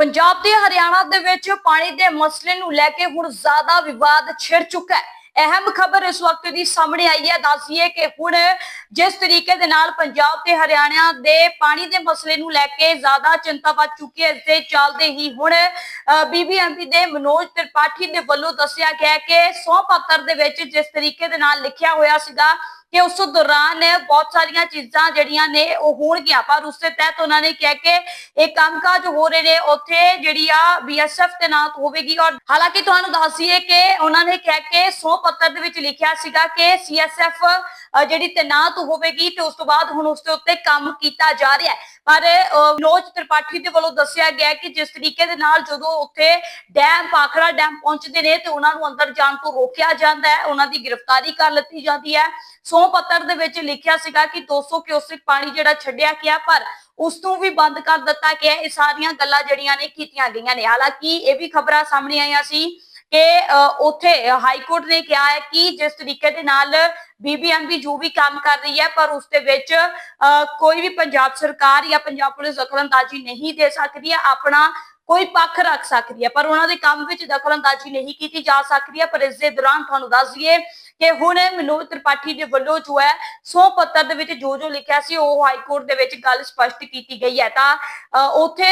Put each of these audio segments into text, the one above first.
ਪੰਜਾਬ ਤੇ ਹਰਿਆਣਾ ਦੇ ਵਿੱਚ ਪਾਣੀ ਦੇ ਮਸਲੇ ਨੂੰ ਲੈ ਕੇ ਹੁਣ ਜ਼ਿਆਦਾ ਵਿਵਾਦ ਛਿੜ ਚੁੱਕਾ ਹੈ। ਅਹਿਮ ਖਬਰ ਇਸ ਵਕਤ ਦੀ ਸਾਹਮਣੇ ਆਈ ਹੈ। ਦੱਸੀਏ ਕਿ ਹੁਣ ਜਿਸ ਤਰੀਕੇ ਦੇ ਨਾਲ ਪੰਜਾਬ ਤੇ ਹਰਿਆਣਾ ਦੇ ਪਾਣੀ ਦੇ ਮਸਲੇ ਨੂੰ ਲੈ ਕੇ ਜ਼ਿਆਦਾ ਚਿੰਤਾ ਵੱਧ ਚੁੱਕੀ ਹੈ, ਇਸ ਦੇ ਚੱਲਦੇ ਹੀ ਹੁਣ ਬੀਬੀਐਮਪੀ ਦੇ ਮਨੋਜ ਤ੍ਰਿਪਾਠੀ ਦੇ ਵੱਲੋਂ ਦੱਸਿਆ ਗਿਆ ਕਿ ਸੌ ਪੱਤਰ ਦੇ ਵਿੱਚ ਜਿਸ ਤਰੀਕੇ ਦੇ ਨਾਲ ਲਿਖਿਆ ਹੋਇਆ ਸੀਗਾ ਕਿ ਉਸ ਦੌਰਾਨ ਬਹੁਤ ਸਾਰੀਆਂ ਚੀਜ਼ਾਂ ਜਿਹੜੀਆਂ ਨੇ ਉਹ ਹੋਣਗੀਆਂ। ਪਰ ਉਸ ਦੇ ਤਹਿਤ ਉਹਨਾਂ ਨੇ ਕਿਹਾ ਕਿ ਇਹ ਕੰਮਕਾਜ ਹੋ ਰਹੇ ਨੇ, ਉੱਥੇ ਜਿਹੜੀ ਆ ਬੀਐਸਐਫ ਤੈਨਾਤ ਹੋਵੇਗੀ ਔਰ ਹਾਲਾਂਕਿ ਤੁਹਾਨੂੰ ਦੱਸ ਦਈਏ ਕਿ ਉਹਨਾਂ ਨੇ ਕਿਹਾ ਕਿ ਸੌ ਪੱਤਰ ਦੇ ਵਿੱਚ ਲਿਖਿਆ ਸੀਗਾ ਕਿ ਸੀਐਸਐਫ ਜਿਹੜੀ ਤੈਨਾਤ ਹੋਵੇਗੀ ਤੇ ਉਸ ਤੋਂ ਬਾਅਦ ਹੁਣ ਉਸ ਦੇ ਉੱਤੇ ਕੰਮ ਕੀਤਾ ਜਾ ਰਿਹਾ ਹੈ। ਪਰ ਅਹ, ਤ੍ਰਿਪਾਠੀ ਦੇ ਵੱਲੋਂ ਦੱਸਿਆ ਗਿਆ ਕਿ ਜਿਸ ਤਰੀਕੇ ਦੇ ਨਾਲ ਜਦੋਂ ਉੱਥੇ ਡੈਮ ਪਾਖੜਾ ਡੈਮ ਪਹੁੰਚਦੇ ਨੇ ਤੇ ਉਹਨਾਂ ਨੂੰ ਅੰਦਰ ਜਾਣ ਤੋਂ ਰੋਕਿਆ ਜਾਂਦਾ ਹੈ ਉਹਨਾਂ ਦੀ ਗ੍ਰਿਫਤਾਰੀ ਕਰ ਲਿੱਤੀ ਜਾਂਦੀ ਹੈ। ਸੌ ਪੱਤਰ ਦੇ ਵਿੱਚ ਲਿਖਿਆ ਸੀਗਾ ਕਿ 200 ਕਿਉਸਿਕ ਪਾਣੀ ਜਿਹੜਾ ਛੱਡਿਆ ਗਿਆ ਪਰ ਉਸ ਨੂੰ ਵੀ ਬੰਦ ਕਰ ਦਿੱਤਾ ਗਿਆ। ਇਹ ਸਾਰੀਆਂ ਗੱਲਾਂ ਜਿਹੜੀਆਂ ਨੇ ਕੀਤੀਆਂ ਗਈਆਂ ਨੇ। ਹਾਲਾਂਕਿ ਇਹ ਵੀ ਖਬਰਾਂ ਸਾਹਮਣੇ ਆਈਆਂ ਸੀ ਕਿ ਅ, ਉੱਥੇ ਹਾਈ ਕੋਰਟ ਨੇ ਕਿਹਾ ਹੈ ਕਿ ਜਿਸ ਤਰੀਕੇ ਦੇ ਨਾਲ ਬੀਬੀਐਮਬੀ ਜੋ ਵੀ ਕੰਮ ਕਰ ਰਹੀ ਹੈ ਪਰ ਉਸ ਦੇ ਵਿੱਚ ਅ, ਕੋਈ ਵੀ ਪੰਜਾਬ ਸਰਕਾਰ ਜਾਂ ਪੰਜਾਬ ਪੁਲਿਸ ਦਖਲਅੰਦਾਜ਼ੀ ਨਹੀਂ ਦੇ ਸਕਦੀ ਹੈ ਆਪਣਾ ਕੋਈ ਪੱਖ ਰੱਖ ਸਕਦੀ ਹੈ। ਪਰ ਉਹਨਾਂ ਦੇ ਕੰਮ ਵਿੱਚ ਦਖਲਅੰਦਾਜ਼ੀ ਨਹੀਂ ਕੀਤੀ ਜਾ ਸਕਦੀ ਹੈ ਪਰ ਇਸ ਦੇ ਦੌਰਾਨ ਤੁਹਾਨੂੰ ਦੱਸ ਦਈਏ ਕਿ ਹੁਣ ਮਨੋਜ ਤ੍ਰਿਪਾਠੀ ਦੇ ਵੱਲੋਂ ਜੋ ਹੈ ਸੌ ਪੱਤਰ ਦੇ ਵਿੱਚ ਜੋ ਜੋ ਲਿਖਿਆ ਸੀ ਉਹ ਹਾਈ ਕੋਰਟ ਦੇ ਵਿੱਚ ਗੱਲ ਸਪਸ਼ਟ ਕੀਤੀ ਗਈ ਹੈ। ਤਾਂ ਅ, ਉੱਥੇ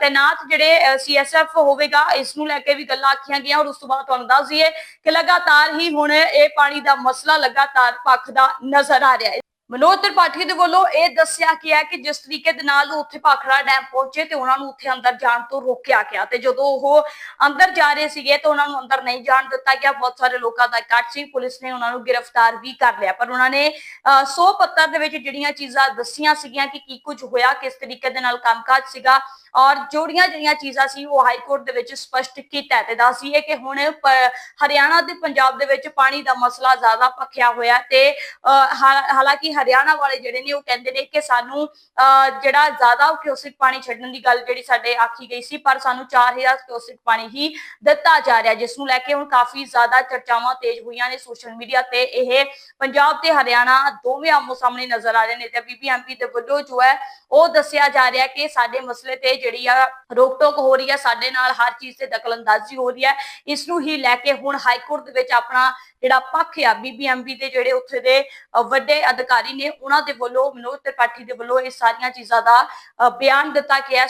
ਤੈਨਾਤ ਜਿਹੜੇ ਸੀਐਸਐਫ ਹੋਵੇਗਾ ਇਸ ਨੂੰ ਲੈ ਕੇ ਵੀ ਗੱਲਾਂ ਆਖੀਆਂ ਗਈਆਂ ਔਰ ਉਸ ਤੋਂ ਬਾਅਦ ਤੁਹਾਨੂੰ ਦੱਸ ਦਈਏ ਕਿ ਲਗਾਤਾਰ ਹੀ ਹੁਣ ਇਹ ਪਾਣੀ ਦਾ ਮਸਲਾ ਲਗਾਤਾਰ ਪੱਖਦਾ ਨਜ਼ਰ ਆ ਰਿਹਾ ਹੈ। ਮਨੋਜ ਤ੍ਰਿਪਾਠੀ ਦੇ ਵੱਲੋਂ ਇਹ ਦੱਸਿਆ ਗਿਆ ਕਿ ਜਿਸ ਤਰੀਕੇ ਦੇ ਨਾਲ ਉਹ ਉੱਥੇ ਭਾਖੜਾ ਡੈਮ ਪਹੁੰਚੇ ਤੇ ਉਹਨਾਂ ਨੂੰ ਉੱਥੇ ਅੰਦਰ ਜਾਣ ਤੋਂ ਰੋਕਿਆ ਗਿਆ ਤੇ ਜਦੋਂ ਉਹ ਅੰਦਰ ਜਾ ਰਹੇ ਸੀਗੇ ਤਾਂ ਉਹਨਾਂ ਨੂੰ ਅੰਦਰ ਨਹੀਂ ਜਾਣ ਦਿੱਤਾ ਗਿਆ। ਬਹੁਤ ਸਾਰੇ ਲੋਕਾਂ ਦਾ ਇਕੱਠ ਸੀ। ਪੁਲਿਸ ਨੇ ਉਹਨਾਂ ਨੂੰ ਗ੍ਰਿਫਤਾਰ ਵੀ ਕਰ ਲਿਆ। ਪਰ ਉਹਨਾਂ ਨੇ 100 ਪੱਤਰ ਦੇ ਵਿੱਚ ਜਿਹੜੀਆਂ ਚੀਜ਼ਾਂ ਦੱਸੀਆਂ ਸੀਗੀਆਂ ਕਿ ਕੀ ਕੁਝ ਹੋਇਆ, ਕਿਸ ਤਰੀਕੇ ਦੇ ਨਾਲ ਕੰਮਕਾਜ ਸੀਗਾ ਔਰ ਜੋੜੀਆਂ ਜਿਹੜੀਆਂ ਚੀਜ਼ਾਂ ਸੀ ਉਹ ਹਾਈ ਕੋਰਟ ਦੇ ਵਿੱਚ ਸਪਸ਼ਟ ਕੀਤਾ ਹੈ ਤੇ ਦੱਸੀਏ ਕਿ ਹੁਣ ਹਰਿਆਣਾ ਤੇ ਪੰਜਾਬ ਦੇ ਵਿੱਚ ਪਾਣੀ ਦਾ ਮਸਲਾ ਜ਼ਿਆਦਾ ਭਖਿਆ ਹੋਇਆ ਤੇ ਹਾਲਾਂਕਿ ਹਰਿਆਣਾ ਵਾਲੇ ਜਿਹੜੇ ਨੇ ਉਹ ਕਹਿੰਦੇ ਨੇ ਕਿ ਸਾਨੂੰ ਜਿਹੜਾ ਜ਼ਿਆਦਾ ਕਿਊਸਿਕ ਪਾਣੀ ਛੱਡਣ ਦੀ ਗੱਲ ਜਿਹੜੀ ਸਾਡੇ ਆਖੀ ਗਈ ਸੀ, ਪਰ ਸਾਨੂੰ 4000 ਕਿਉਸਿਕ ਪਾਣੀ ਹੀ ਦਿੱਤਾ ਜਾ ਰਿਹਾ, ਜਿਸ ਨੂੰ ਲੈ ਕੇ ਹੁਣ ਕਾਫੀ ਜ਼ਿਆਦਾ ਚਰਚਾਵਾਂ ਤੇਜ਼ ਹੋਈਆਂ ਨੇ ਸੋਸ਼ਲ ਮੀਡੀਆ ਤੇ। ਇਹ ਪੰਜਾਬ ਤੇ ਹਰਿਆਣਾ ਦੋਵੇਂ ਆਮੋ ਸਾਹਮਣੇ ਨਜ਼ਰ ਆ ਰਹੇ ਨੇ ਤੇ ਬੀਬੀਐਮਪੀ ਦੇ ਵੱਲੋਂ ਜੋ ਹੈ, ਉਹ ਦੱਸਿਆ ਜਾ ਰਿਹਾ ਕਿ ਸਾਡੇ ਮਸਲੇ ਤੇ ਜਿਹੜੀ ਆ ਰੋਕ ਟੋਕ ਹੋ ਰਹੀ ਹੈ ਸਾਡੇ ਨਾਲ ਹਰ ਚੀਜ਼ ਤੇ ਦਖਲਅੰਦਾਜ਼ੀ ਹੋ ਰਹੀ ਹੈ ਇਸ ਨੂੰ ਹੀ ਲੈ ਕੇ ਹੁਣ ਹਾਈ ਕੋਰਟ ਦੇ ਵਿੱਚ ਆਪਣਾ ਜਿਹੜਾ ਪੱਖ ਆ ਬੀਬੀਐਮਬੀ ਦੇ ਜਿਹੜੇ ਉੱਥੇ ਦੇ ਵੱਡੇ ਅਧਿਕਾਰੀ ਨੇ, ਉਹਨਾਂ ਦੇ ਵੱਲੋਂ, ਮਨੋਜ ਤ੍ਰਿਪਾਠੀ ਦੇ ਵੱਲੋਂ ਇਹ ਸਾਰੀਆਂ ਚੀਜ਼ਾਂ ਦਾ ਬਿਆਨ ਦਿੱਤਾ ਗਿਆ।